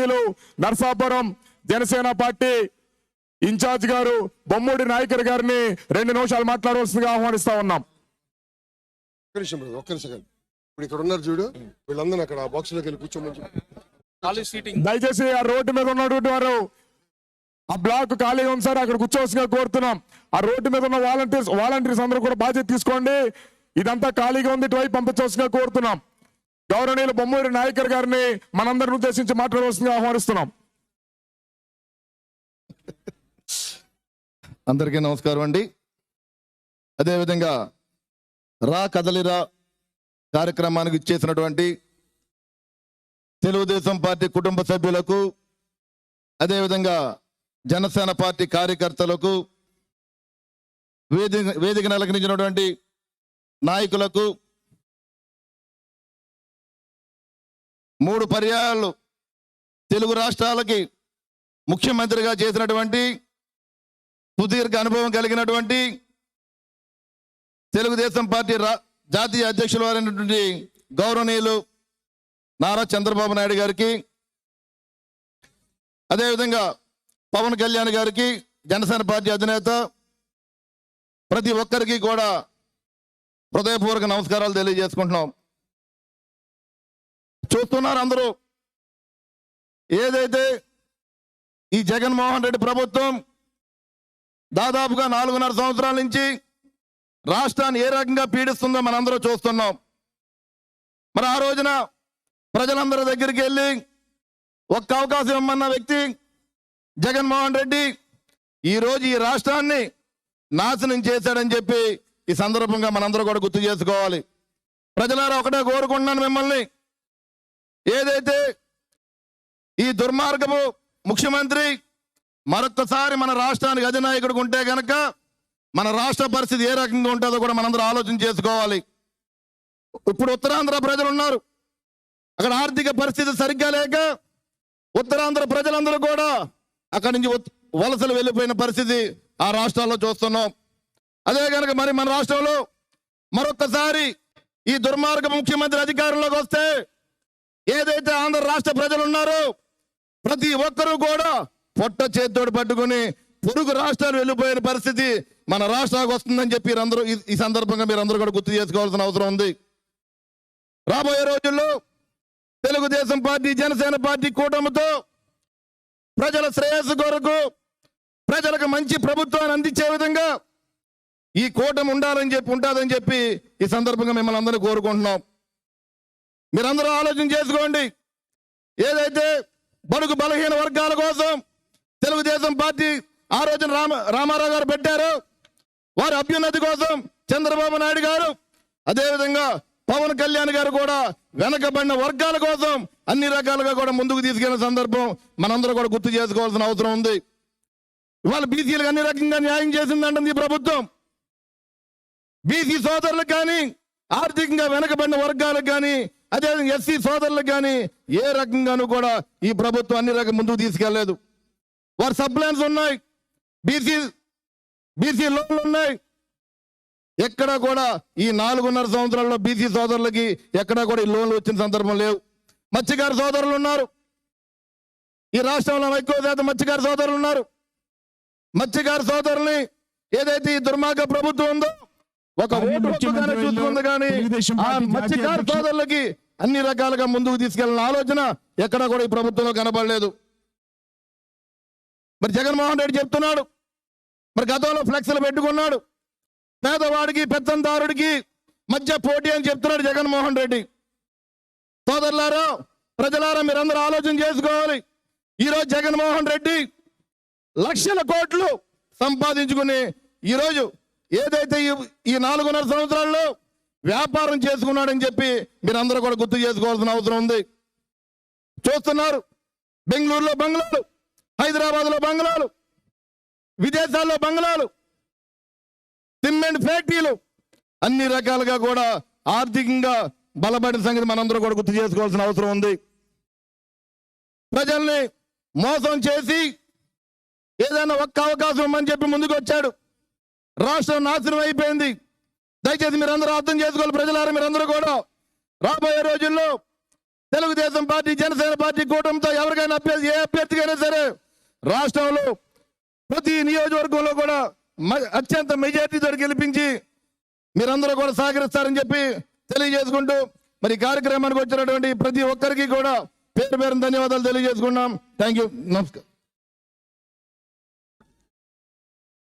గౌరవనీయులు Narsapuram Janasena party incharge గారు బొమ్మూడి నాయకర్ గారిని రెండు నిమిషాలు మాట్లాడవలసిందిగా ఆహ్వానిస్తా ఉన్నాం. ఒక్క నిమిషం ఒక్క నిమిషం ఇప్పుడు ఇక్కడ ఉన్నారు చూడు వీళ్ళందరూ అక్కడ బాక్స్లోకి వెళ్ళి కూర్చోమని చెప్పు. ఖాళీ సీటింగ్. దయచేసి ఆ రోడ్డు మీద ఉన్నటువంటి వారు ఆ బ్లాక్ ఖాళీగా ఉంది సార్ అక్కడ కూర్చోవలసిందిగా కోరుతున్నాం. ఆ రోడ్డు మీద ఉన్న వాలంటీర్స్ వాలంటీర్స్ అందరూ కూడా బాధ్యత తీసుకోండి. ఇదంతా ఖాళీగా ఉంది ఇటువైపు పంపించవలసిందిగా కోరుతున్నాం. గౌరవనీయులు బొమ్మూరి నాయకర్ గారిని మనందరిని ఉద్దేశించి మాట్లాడవలసిందిగా ఆహ్వానిస్తున్నాం. అందరికీ నమస్కారం అండి. అదేవిధంగా రా కదలిరా కార్యక్రమానికి ఇచ్చేసినటువంటి తెలుగుదేశం పార్టీ కుటుంబ సభ్యులకు అదేవిధంగా జనసేన పార్టీ కార్యకర్తలకు వేదిక వేదిక నలకరించినటువంటి నాయకులకు మూడు పర్యాయాలు తెలుగు రాష్ట్రాలకి ముఖ్యమంత్రిగా చేసినటువంటి సుదీర్ఘ అనుభవం కలిగినటువంటి తెలుగుదేశం పార్టీ రా జాతీయ అధ్యక్షులు అయినటువంటి గౌరవనీయులు నారా చంద్రబాబు నాయుడు గారికి అదేవిధంగా పవన్ కళ్యాణ్ గారికి జనసేన పార్టీ అధినేత ప్రతి ఒక్కరికి కూడా హృదయపూర్వక నమస్కారాలు తెలియజేసుకుంటున్నాం. చూస్తున్నారు అందరూ. ఏదైతే ఈ జగన్మోహన్ రెడ్డి ప్రభుత్వం దాదాపుగా నాలుగున్నర సంవత్సరాల నుంచి రాష్ట్రాన్ని ఏ రకంగా పీడిస్తుందో మనందరూ చూస్తున్నాం. మరి ఆ రోజున ప్రజలందరి దగ్గరికి వెళ్ళి ఒక్క అవకాశం ఇమ్మన్న వ్యక్తి జగన్మోహన్ రెడ్డి ఈరోజు ఈ రాష్ట్రాన్ని నాశనం చేశాడని చెప్పి ఈ సందర్భంగా మనందరూ కూడా గుర్తు చేసుకోవాలి. ప్రజలారా ఒకటే కోరుకుంటున్నాను మిమ్మల్ని. ఏదైతే ఈ దుర్మార్గము ముఖ్యమంత్రి మరొక్కసారి మన రాష్ట్రానికి అధినాయకుడు ఉంటే కనుక మన రాష్ట్ర పరిస్థితి ఏ రకంగా ఉంటుందో కూడా మనందరూ ఆలోచన చేసుకోవాలి. ఇప్పుడు ఉత్తరాంధ్ర ప్రజలు ఉన్నారు. అక్కడ ఆర్థిక పరిస్థితి సరిగ్గా లేక ఉత్తరాంధ్ర ప్రజలందరూ కూడా అక్కడి నుంచి వలసలు వెళ్ళిపోయిన పరిస్థితి ఆ రాష్ట్రాల్లో చూస్తున్నాం. అదే కనుక మరి మన రాష్ట్రంలో మరొక్కసారి ఈ దుర్మార్గ ముఖ్యమంత్రి అధికారంలోకి వస్తే ఏదైతే ఆంధ్ర రాష్ట్ర ప్రజలు ఉన్నారో ప్రతి ఒక్కరూ కూడా పొట్ట చేతితోడు పట్టుకుని పొరుగు రాష్ట్రాలు వెళ్ళిపోయిన పరిస్థితి మన రాష్ట్రానికి వస్తుందని చెప్పి అందరూ ఈ- ఈ సందర్భంగా మీరు అందరూ కూడా గుర్తు చేసుకోవాల్సిన అవసరం ఉంది. రాబోయే రోజుల్లో తెలుగుదేశం పార్టీ జనసేన పార్టీ కూటమితో ప్రజల శ్రేయస్సు కొరకు ప్రజలకు మంచి ప్రభుత్వాన్ని అందించే విధంగా ఈ కూటమి ఉండాలని చెప్పి ఉంటుందని చెప్పి ఈ సందర్భంగా మిమ్మల్ని అందరూ కోరుకుంటున్నాం. మీరందరూ ఆలోచన చేసుకోండి. ఏదైతే బడుగు బలహీన వర్గాల కోసం తెలుగుదేశం పార్టీ ఆ రోజున రామ రామారావు గారు పెట్టారు వారి అభ్యున్నతి కోసం చంద్రబాబు నాయుడు గారు అదేవిధంగా పవన్ కళ్యాణ్ గారు కూడా వెనకబడిన వర్గాల కోసం అన్ని రకాలుగా కూడా ముందుకు తీసుకెళ్ళిన సందర్భం మనందరూ కూడా గుర్తు చేసుకోవాల్సిన అవసరం ఉంది. ఇవాళ బీసీలకు అన్ని రకంగా న్యాయం చేసిందంటుంది ఈ ప్రభుత్వం. బీసీ సోదరులకు కానీ ఆర్థికంగా వెనకబడిన వర్గాలకు కానీ అదే ఎస్సీ సోదరులకు కానీ ఏ రకంగానూ కూడా ఈ ప్రభుత్వం అన్ని రకం ముందుకు తీసుకెళ్ళేదు వారి సప్లైన్స్ ఉన్నాయి. బీసీ బీసీ లోన్లు ఉన్నాయి. ఎక్కడా కూడా ఈ నాలుగున్నర సంవత్సరాల్లో బీసీ సోదరులకి ఎక్కడా కూడా ఈ లోన్లు వచ్చిన సందర్భం లేవు. మత్స్యకార సోదరులు ఉన్నారు. ఈ రాష్ట్రంలో ఎక్కువ శాతం మత్స్యకార సోదరులు ఉన్నారు. మత్స్యకార సోదరుల్ని ఏదైతే ఈ దుర్మార్గ ప్రభుత్వం ఉందో ఒక ఓటు చూసుకుంది కానీ మత్స్యకార సోదరులకి అన్ని రకాలుగా ముందుకు తీసుకెళ్ళిన ఆలోచన ఎక్కడా కూడా ఈ ప్రభుత్వంలో కనబడలేదు. మరి జగన్మోహన్ రెడ్డి చెప్తున్నాడు. మరి గతంలో ఫ్లెక్స్లు పెట్టుకున్నాడు. పేదవాడికి పెత్తందారుడికి మధ్య పోటీ అని చెప్తున్నాడు జగన్మోహన్ రెడ్డి. సోదరులారా ప్రజలారా మీరందరూ ఆలోచన చేసుకోవాలి. ఈరోజు జగన్మోహన్ రెడ్డి లక్షల కోట్లు సంపాదించుకుని ఈరోజు ఏదైతే ఈ- ఈ నాలుగున్నర సంవత్సరాల్లో వ్యాపారం చేసుకున్నాడని చెప్పి మీరందరూ కూడా గుర్తు చేసుకోవాల్సిన అవసరం ఉంది. చూస్తున్నారు. బెంగళూరులో బంగ్లాలు హైదరాబాద్లో బంగ్లాలు విదేశాల్లో బంగ్లాలు సిమెంట్ ఫ్యాక్టరీలు అన్ని రకాలుగా కూడా ఆర్థికంగా బలపడిన సంగతి మనందరూ కూడా గుర్తు చేసుకోవాల్సిన అవసరం ఉంది. ప్రజల్ని మోసం చేసి ఏదైనా ఒక్క అవకాశం అని చెప్పి ముందుకు వచ్చాడు రాష్ట్రం నాశనం అయిపోయింది. దయచేసి మీరందరూ అర్థం చేసుకోవాలి ప్రజలారా మీరందరూ కూడా. రాబోయే రోజుల్లో తెలుగుదేశం పార్టీ జనసేన పార్టీ కూటమితో ఎవరికైనా అభ్యర్థి ఏ అభ్యర్థికైనా సరే రాష్ట్రంలో ప్రతి నియోజకవర్గంలో కూడా మ- అత్యంత మెజార్టీతో గెలిపించి మీరందరూ కూడా సహకరిస్తారని చెప్పి తెలియజేసుకుంటూ మరి కార్యక్రమానికి వచ్చినటువంటి ప్రతి ఒక్కరికి కూడా పేరు పేరు ధన్యవాదాలు తెలియజేసుకున్నాం థ్యాంక్ యూ నమస్కారం